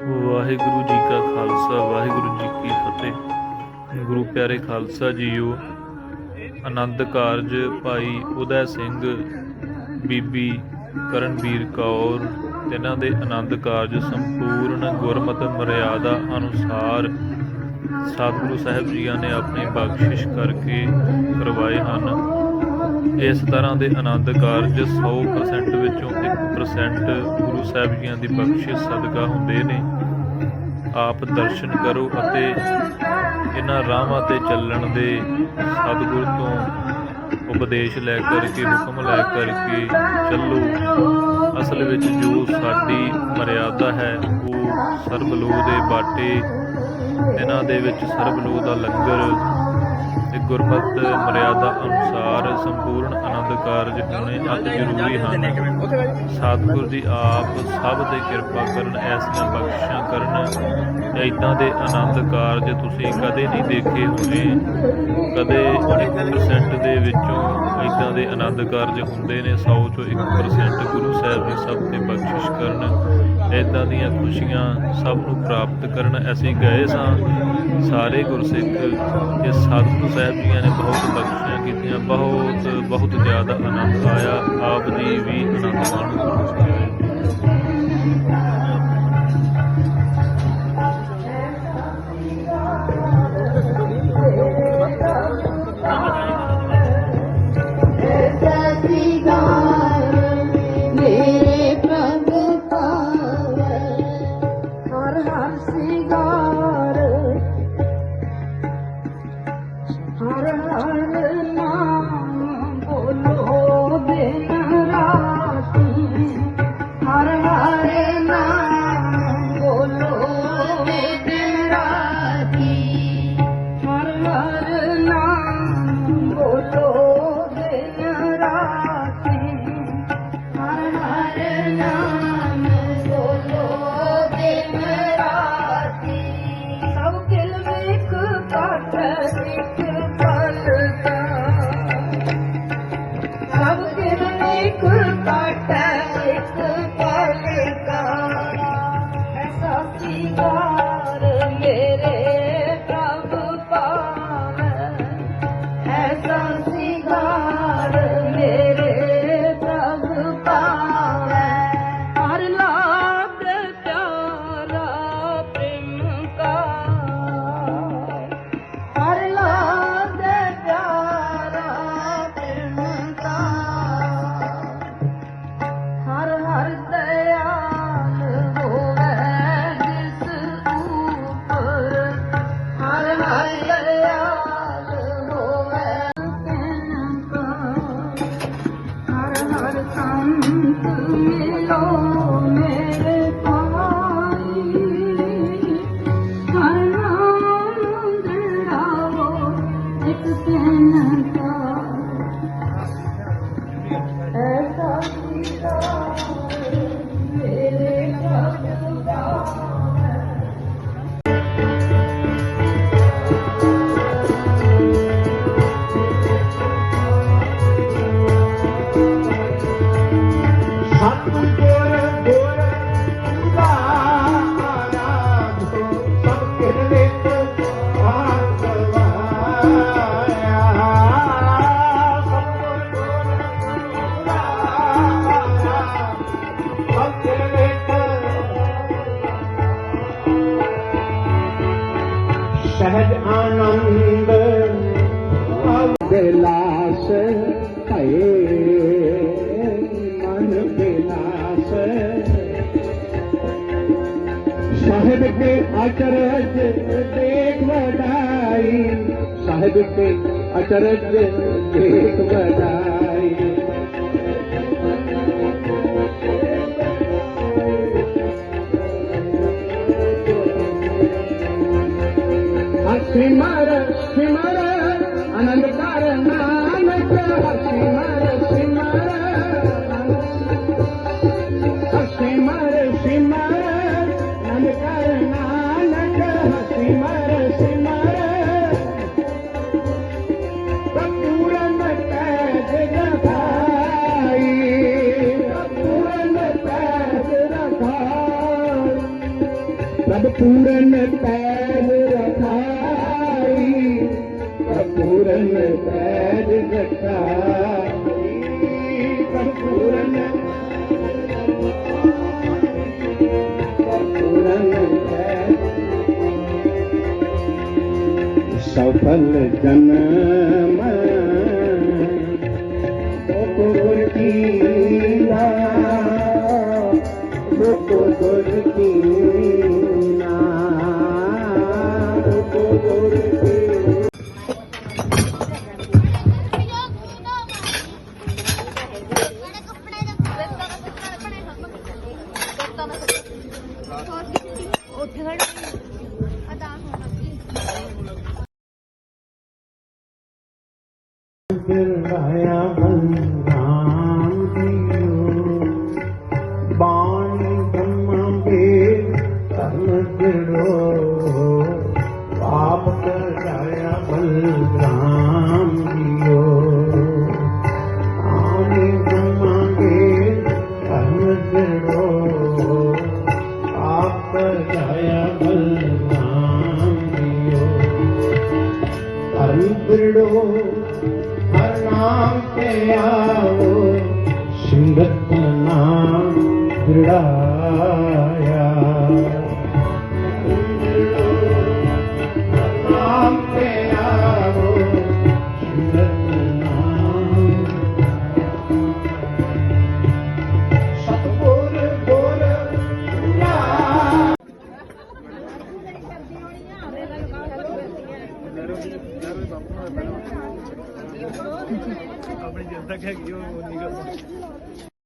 ਵਾਹਿਗੁਰੂ ਜੀ ਕਾ ਖਾਲਸਾ, ਵਾਹਿਗੁਰੂ ਜੀ ਕੀ ਫਤਿਹ। ਗੁਰੂ ਪਿਆਰੇ ਖਾਲਸਾ ਜੀਓ, ਆਨੰਦ ਕਾਰਜ ਭਾਈ ਉਦੈ ਸਿੰਘ, ਬੀਬੀ ਕਰਨਵੀਰ ਕੌਰ, ਤਿੰਨਾਂ ਦੇ ਆਨੰਦ ਕਾਰਜ ਸੰਪੂਰਨ ਗੁਰਮਤ ਮਰਿਆਦਾ ਅਨੁਸਾਰ ਸਤਿਗੁਰੂ ਸਾਹਿਬ ਜੀਆਂ ਨੇ ਆਪਣੀ ਬਖਸ਼ਿਸ਼ ਕਰਕੇ ਕਰਵਾਏ ਹਨ। ਇਸ ਤਰ੍ਹਾਂ ਦੇ ਆਨੰਦ ਕਾਰਜ 100% ਵਿੱਚੋਂ 1% ਗੁਰੂ ਸਾਹਿਬ ਜੀਆਂ ਦੀ ਬਖਸ਼ਿਸ਼ ਸਦਕਾ ਹੁੰਦੇ ਨੇ। ਆਪ ਦਰਸ਼ਨ ਕਰੋ ਅਤੇ ਇਹਨਾਂ ਰਾਹਾਂ ਤੇ ਚੱਲਣ ਦੇ ਸਤਿਗੁਰ ਤੋਂ ਉਪਦੇਸ਼ ਲੈ ਕਰਕੇ, ਹੁਕਮ ਲੈ ਕਰਕੇ ਚੱਲੋ। ਅਸਲ ਵਿੱਚ ਜੋ ਸਾਡੀ ਮਰਿਆਦਾ ਹੈ, ਉਹ ਸਰਬਲੋ ਦੇ ਬਾਟੇ, ਇਹਨਾਂ ਦੇ ਵਿੱਚ ਸਰਬਲੋ ਦਾ ਲੰਗਰ ਤੇ ਗੁਰਮਤ ਮਰਿਆਦਾ ਅਨੁਸਾਰ ਸੰਪੂਰਨ ਕਾਰਜ ਹੋਣੇ ਅਤ ਜ਼ਰੂਰੀ ਹਨ। ਸਤਿਗੁਰ ਜੀ, ਆਪ ਸਭ ਤੇ ਕਿਰਪਾ ਕਰਨ, ਐਸੀਆਂ ਬਖਸ਼ਿਸ਼ਾਂ ਕਰਨ ਇਦਾਂ ਦੇ ਆਨੰਦ ਕਾਰਜ ਤੁਸੀਂ ਕਦੇ ਨਹੀਂ ਦੇਖੇ ਹੋਣੇ। ਕਦੇ 1% ਦੇ ਵਿੱਚੋਂ ਇਦਾਂ ਦੇ ਆਨੰਦ ਕਾਰਜ ਹੁੰਦੇ ਨੇ 100 ਚੋਂ 1% ਗੁਰੂ ਸਾਹਿਬ ਜੀ ਸਭ ਤੇ ਬਖਸ਼ਿਸ਼ ਕਰਨ। ਇਦਾਂ ਦੀਆਂ ਖੁਸ਼ੀਆਂ ਸਭ ਨੂੰ ਪ੍ਰਾਪਤ ਕਰਨ। ਅਸੀਂ ਗਏ ਸਾਂ ਸਾਰੇ ਗੁਰਸਿੱਖ ਇਹ ਸਤਿਗੁਰੂ ਸਾਹਿਬ ਜੀਆਂ ਨੇ ਬਹੁਤ ਬਖਸ਼ਿਸ਼ਾਂ ਕੀਤੀਆਂ। ਬਹੁਤ ਬਹੁਤ ਜ਼ਿਆਦਾ ਆਨੰਦ ਆਇਆ ਆਪ ਜੀ ਵੀ ਆਨੰਦ ਮਾਣੋ ਮੇਰੇ ਪ੍ਰਭ ਹਰ ਹਰ ਸਿਗਾਰ पहना साहेब के अचरज देख बधाई साहेब के अचरज देख बधाई पूरन पैर रखाई पूरन पैर पैर पूरन पूरन सफल जनम ਉੱਠ ਖੜ ਅਦਾਸ ਹੋਣਾ ਪਲੀਜ਼ ਬਿਰਲਾਇਆ ਬਲਰਾਮ ഇരുപത്തിയൊന്നാം ദൃഢ ਆਪਣੀ ਜਨਤਾ ਤੱਕ ਹੈਗੀ ਉਹ ਨਹੀਂ ਕਰਦਾ